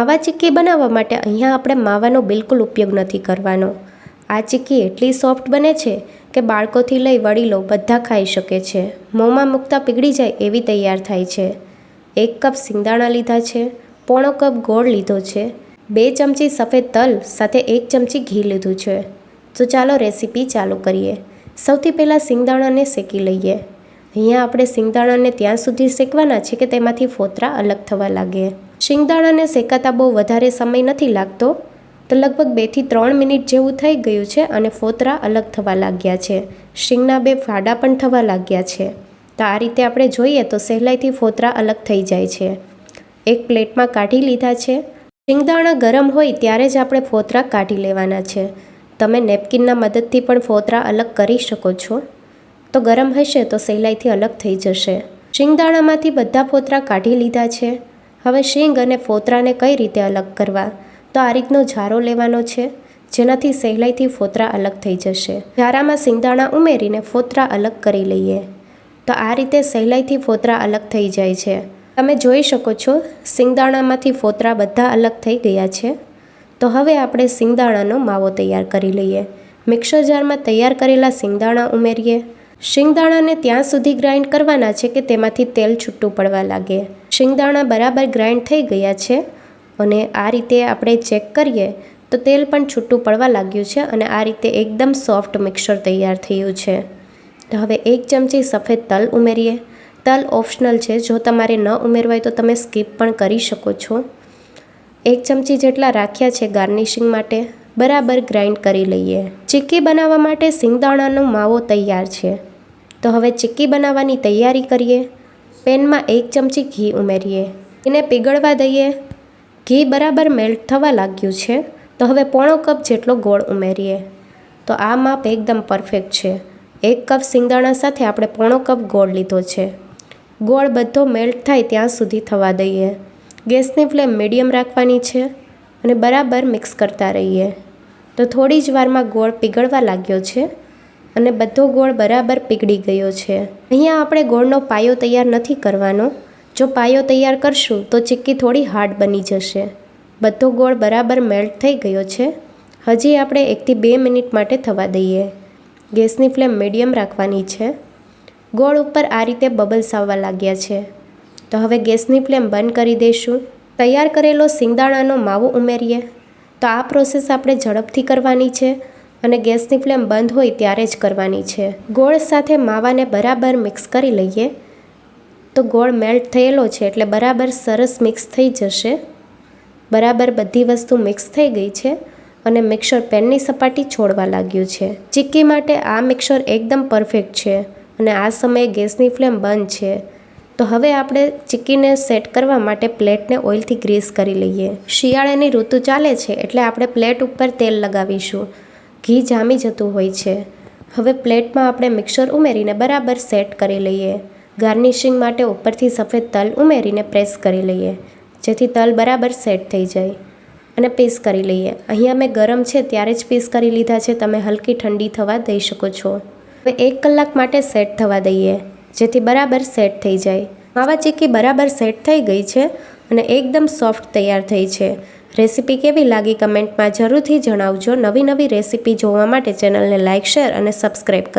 માવા ચીક્કી બનાવવા માટે અહીંયા આપણે માવાનો બિલકુલ ઉપયોગ નથી કરવાનો. આ ચીક્કી એટલી સોફ્ટ બને છે કે બાળકોથી લઈ વડીલો બધા ખાઈ શકે છે. મોંમાં મૂકતા પીગળી જાય એવી તૈયાર થાય છે. એક કપ સિંગદાણા લીધા છે, પોણો કપ ગોળ લીધો છે, બે ચમચી સફેદ તલ સાથે એક ચમચી ઘી લીધું છે. તો ચાલો રેસીપી ચાલુ કરીએ. સૌથી પહેલાં સિંગદાણાને શેકી લઈએ. અહીંયા આપણે સિંગદાણાને ત્યાં સુધી શેકવાના છે કે તેમાંથી ફોતરા અલગ થવા લાગે. શિંગદાણાને શેકાતા બહુ વધારે સમય નથી લાગતો. તો લગભગ બેથી ત્રણ મિનિટ જેવું થઈ ગયું છે અને ફોતરા અલગ થવા લાગ્યા છે. શિંગના બે ફાડા પણ થવા લાગ્યા છે. તો આ રીતે આપણે જોઈએ તો સહેલાઈથી ફોતરા અલગ થઈ જાય છે. એક પ્લેટમાં કાઢી લીધા છે. શિંગદાણા ગરમ હોય ત્યારે જ આપણે ફોતરા કાઢી લેવાના છે. તમે નેપકિનના મદદથી પણ ફોતરા અલગ કરી શકો છો. તો ગરમ હશે તો સહેલાઈથી અલગ થઈ જશે. શિંગદાણામાંથી બધા ફોતરા કાઢી લીધા છે. હવે શીંગ અને ફોતરાને કઈ રીતે અલગ કરવા? તો આ રીતનો ઝારો લેવાનો છે, જેનાથી સહેલાઈથી ફોતરા અલગ થઈ જશે. ઝારામાં સિંગદાણા ઉમેરીને ફોતરા અલગ કરી લઈએ. તો આ રીતે સહેલાઈથી ફોતરા અલગ થઈ જાય છે. તમે જોઈ શકો છો, સિંગદાણામાંથી ફોતરા બધા અલગ થઈ ગયા છે. તો હવે આપણે સિંગદાણાનો માવો તૈયાર કરી લઈએ. મિક્સર જારમાં તૈયાર કરેલા સિંગદાણા ઉમેરીએ. શિંગદાણાને ત્યાં સુધી ગ્રાઇન્ડ કરવાના છે કે તેમાંથી તેલ છૂટું પડવા લાગે. શિંગદાણા બરાબર ગ્રાઇન્ડ થઈ ગયા છે અને આ રીતે આપણે ચેક કરીએ તો તેલ પણ છૂટું પડવા લાગ્યું છે અને આ રીતે એકદમ સોફ્ટ મિક્સર તૈયાર થયું છે. તો હવે એક ચમચી સફેદ તલ ઉમેરીએ. તલ ઓપ્શનલ છે. જો તમારે ન ઉમેરવા હોય તો તમે સ્કીપ પણ કરી શકો છો. એક ચમચી જેટલા રાખ્યા છે ગાર્નિશિંગ માટે. બરાબર ગ્રાઇન્ડ કરી લઈએ. ચીક્કી બનાવવા માટે સિંગદાણાનો માવો તૈયાર છે. તો હવે ચીક્કી બનાવવાની તૈયારી કરીએ. પેનમાં એક ચમચી ઘી ઉમેરીએ. એને પીગળવા દઈએ. ઘી બરાબર મેલ્ટ થવા લાગ્યું છે. તો હવે પોણો કપ જેટલો ગોળ ઉમેરીએ. તો આ માપ એકદમ પરફેક્ટ છે. એક કપ સિંગદાણા સાથે આપણે પોણો કપ ગોળ લીધો છે. ગોળ બધો મેલ્ટ થાય ત્યાં સુધી થવા દઈએ. ગેસની ફ્લેમ મીડિયમ રાખવાની છે અને બરાબર મિક્સ કરતા રહીએ. તો થોડી જ વારમાં ગોળ પીગળવા લાગ્યો છે. અને બધો ગોળ બરાબર પીગળી ગયો છે. અહીંયા આપણે ગોળનો પાયો તૈયાર નથી કરવાનો. જો પાયો તૈયાર કરશું તો ચીક્કી થોડી હાર્ડ બની જશે. બધો ગોળ બરાબર મેલ્ટ થઈ ગયો છે. હજી આપણે એકથી બે મિનિટ માટે થવા દઈએ. ગેસની ફ્લેમ મીડિયમ રાખવાની છે. ગોળ ઉપર આ રીતે બબલ્સ આવવા લાગ્યા છે. તો હવે ગેસની ફ્લેમ બંધ કરી દઈશું. તૈયાર કરેલો સિંગદાણાનો માવો ઉમેરીએ. તો આ પ્રોસેસ આપણે ઝડપથી કરવાની છે. અને ગેસની ફ્લેમ બંધ હોય ત્યારે જ કરવાની છે. ગોળ સાથે માવાને બરાબર મિક્સ કરી લઈએ. તો ગોળ મેલ્ટ થયેલો છે એટલે બરાબર સરસ મિક્સ થઈ જશે. બરાબર બધી વસ્તુ મિક્સ થઈ ગઈ છે અને મિક્સર પેનની સપાટી છોડવા લાગ્યું છે. ચીક્કી માટે આ મિક્સર એકદમ પરફેક્ટ છે અને આ સમયે ગેસની ફ્લેમ બંધ છે. તો હવે આપણે ચીક્કીને સેટ કરવા માટે પ્લેટને ઓઇલથી ગ્રીસ કરી લઈએ. શિયાળાની ઋતુ ચાલે છે એટલે આપણે પ્લેટ ઉપર તેલ લગાવીશું. ઘી જામી જતું હોય છે. હવે પ્લેટમાં આપણે મિક્સર ઉમેરીને બરાબર સેટ કરી લઈએ. ગાર્નિશિંગ માટે ઉપરથી સફેદ તલ ઉમેરીને પ્રેસ કરી લઈએ, જેથી તલ બરાબર સેટ થઈ જાય. અને પીસ કરી લઈએ. અહીંયા મેં ગરમ છે ત્યારે જ પીસ કરી લીધા છે, તમે હલકી ઠંડી થવા દઈ શકો છો. હવે એક કલાક માટે સેટ થવા દઈએ, જેથી બરાબર સેટ થઈ જાય. માવા ચીકી બરાબર સેટ થઈ ગઈ છે અને એકદમ સોફ્ટ તૈયાર થઈ છે. રેસીપી કેવી લાગી કમેન્ટમાં જરૂરથી જણાવજો. નવી નવી રેસીપી જોવા માટે ચેનલને લાઇક શેર અને સબસ્ક્રાઈબ કરો.